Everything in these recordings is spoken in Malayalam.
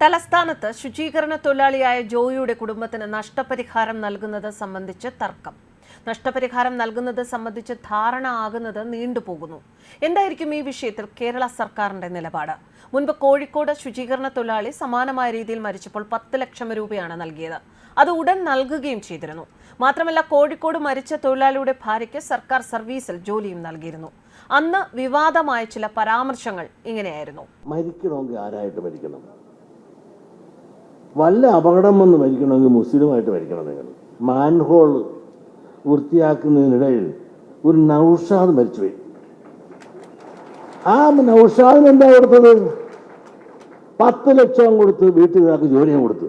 തലസ്ഥാനത്ത് ശുചീകരണ തൊഴിലാളിയായ ജോയിയുടെ കുടുംബത്തിന് നഷ്ടപരിഹാരം നൽകുന്നത് സംബന്ധിച്ച് തർക്കം. നഷ്ടപരിഹാരം നൽകുന്നത് സംബന്ധിച്ച് ധാരണ ആകുന്നത് നീണ്ടുപോകുന്നു എന്തായിരിക്കും ഈ വിഷയത്തിൽ കേരള സർക്കാരിന്റെ നിലപാട്? മുൻപ് കോഴിക്കോട് ശുചീകരണ തൊഴിലാളി സമാനമായ രീതിയിൽ മരിച്ചപ്പോൾ പത്ത് ലക്ഷം രൂപയാണ് നൽകിയത്. അത് ഉടൻ നൽകുകയും ചെയ്തിരുന്നു. മാത്രമല്ല കോഴിക്കോട് മരിച്ച തൊഴിലാളിയുടെ ഭാര്യയ്ക്ക് സർക്കാർ സർവീസിൽ ജോലിയും നൽകിയിരുന്നു. അന്ന് വിവാദമായ ചില പരാമർശങ്ങൾ ഇങ്ങനെയായിരുന്നു. മരിക്കണമെങ്കിൽ ആരായിട്ട് മരിക്കണം? വല്ല അപകടം വന്ന് മരിക്കണമെങ്കിൽ മുസ്ലിമായിട്ട് മരിക്കണം നിങ്ങൾ. മാൻഹോൾ വൃത്തിയാക്കുന്നതിനിടയിൽ ഒരു നൗഷാദ് മരിച്ചുപോയി ആ നൗഷാദിന് എന്താ കൊടുത്തത്? പത്ത് ലക്ഷം കൊടുത്ത് വീട്ടുകാർക്ക് ജോലിയും കൊടുത്തു.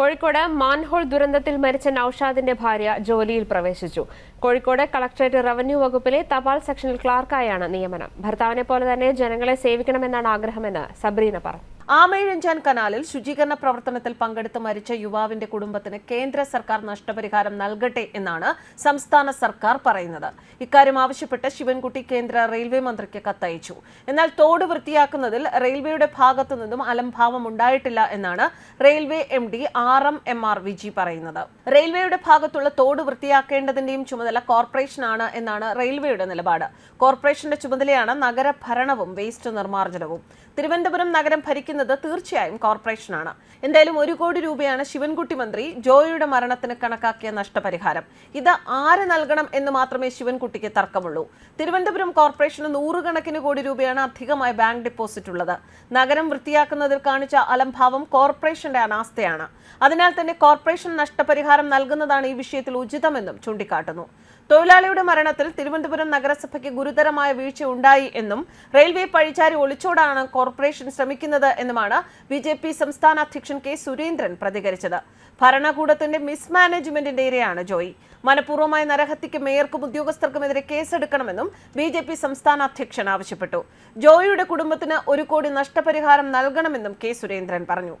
കോഴിക്കോട് മാൻഹോൾ ദുരന്തത്തിൽ മരിച്ച നൌഷാദിന്റെ ഭാര്യ ജോലിയിൽ പ്രവേശിച്ചു. കോഴിക്കോട് കളക്ടറേറ്റ് റവന്യൂ വകുപ്പിലെ തപാൽ സെക്ഷനിൽ ക്ലാർക്കായാണ് നിയമനം. ഭർത്താവിനെ പോലെ തന്നെ ജനങ്ങളെ സേവിക്കണമെന്നാണ് ആഗ്രഹമെന്ന് സബ്രീന പറഞ്ഞു. ആമയിഴഞ്ചാൻ കനാലിൽ ശുചീകരണ പ്രവർത്തനത്തിൽ പങ്കെടുത്ത് മരിച്ച യുവാവിന്റെ കുടുംബത്തിന് കേന്ദ്ര സർക്കാർ നഷ്ടപരിഹാരം നൽകട്ടെ എന്നാണ് സംസ്ഥാന സർക്കാർ പറയുന്നത്. ഇക്കാര്യം ആവശ്യപ്പെട്ട് ശിവൻകുട്ടി കേന്ദ്ര റെയിൽവേ മന്ത്രിക്ക് കത്തയച്ചു. എന്നാൽ തോട് വൃത്തിയാക്കുന്നതിൽ റെയിൽവേയുടെ ഭാഗത്തു നിന്നും അലംഭാവം ഉണ്ടായിട്ടില്ല എന്നാണ് railway M D R M M R Viji പറയുന്നത്. റെയിൽവേയുടെ ഭാഗത്തുള്ള തോട് വൃത്തിയാക്കേണ്ടതിന്റെയും ചുമതല കോർപ്പറേഷനാണ് എന്നാണ് റെയിൽവേയുടെ നിലപാട്. കോർപ്പറേഷന്റെ ചുമതലയാണ് നഗരഭരണവും വേസ്റ്റ് നിർമ്മാർജനവും. തിരുവനന്തപുരം നഗരം ഭരിക്കുന്നത് തീർച്ചയായും കോർപ്പറേഷനാണ്. എന്തായാലും ഒരു കോടി രൂപയാണ് ശിവൻകുട്ടി മന്ത്രി ജോയിയുടെ മരണത്തിന് കണക്കാക്കിയ നഷ്ടപരിഹാരം. ഇത് ആര് നൽകണം എന്ന് മാത്രമേ ശിവൻകുട്ടിക്ക് തർക്കമുള്ളൂ. തിരുവനന്തപുരം കോർപ്പറേഷന് നൂറുകണക്കിന് കോടി രൂപയാണ് അധികമായി ബാങ്ക് ഡെപ്പോസിറ്റ് ഉള്ളത്. നഗരം വൃത്തിയാക്കുന്നതിൽ കാണിച്ച അലംഭാവം കോർപ്പറേഷന്റെ അനാസ്ഥയാണ്. അതിനാൽ തന്നെ കോർപ്പറേഷൻ നഷ്ടപരിഹാരം നൽകുന്നതാണ് ഈ വിഷയത്തിൽ ഉചിതമെന്നും ചൂണ്ടിക്കാട്ടുന്നു. തൊഴിലാളിയുടെ മരണത്തിൽ തിരുവനന്തപുരം നഗരസഭയ്ക്ക് ഗുരുതരമായ വീഴ്ച ഉണ്ടായി എന്നും റെയിൽവേ പഴിച്ചാരി ഒളിച്ചോടാണ് കോർപ്പറേഷൻ ശ്രമിക്കുന്നത് എന്നുമാണ് ബി ജെ പി സംസ്ഥാന അധ്യക്ഷൻ കെ സുരേന്ദ്രൻ പ്രതികരിച്ചത്. ഭരണകൂടത്തിന്റെ മിസ്മാനേജ്മെന്റിന്റെ ഇരയാണ് ജോയി. മനഃപൂർവമായ നരഹത്യക്ക് മേയർക്കും ഉദ്യോഗസ്ഥർക്കുമെതിരെ കേസെടുക്കണമെന്നും ബി ജെ പി സംസ്ഥാന അധ്യക്ഷൻ ആവശ്യപ്പെട്ടു. ജോയിയുടെ കുടുംബത്തിന് ഒരു കോടി നഷ്ടപരിഹാരം നൽകണമെന്നും കെ സുരേന്ദ്രൻ പറഞ്ഞു.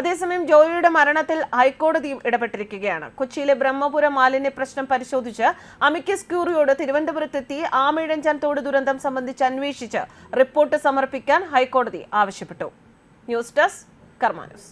അതേസമയം ജോയിയുടെ മരണത്തിൽ ഹൈക്കോടതിയും ഇടപെട്ടിരിക്കുകയാണ്. കൊച്ചിയിലെ ബ്രഹ്മപുര മാലിന്യ പ്രശ്നം പരിശോധിച്ച് അമിക്കസ് ക്യൂറിയോട് തിരുവനന്തപുരത്തെത്തി ആമിഴഞ്ചാൻ തോട് ദുരന്തം സംബന്ധിച്ച് അന്വേഷിച്ച് റിപ്പോർട്ട് സമർപ്പിക്കാൻ ഹൈക്കോടതി ആവശ്യപ്പെട്ടു. News desk Karma news.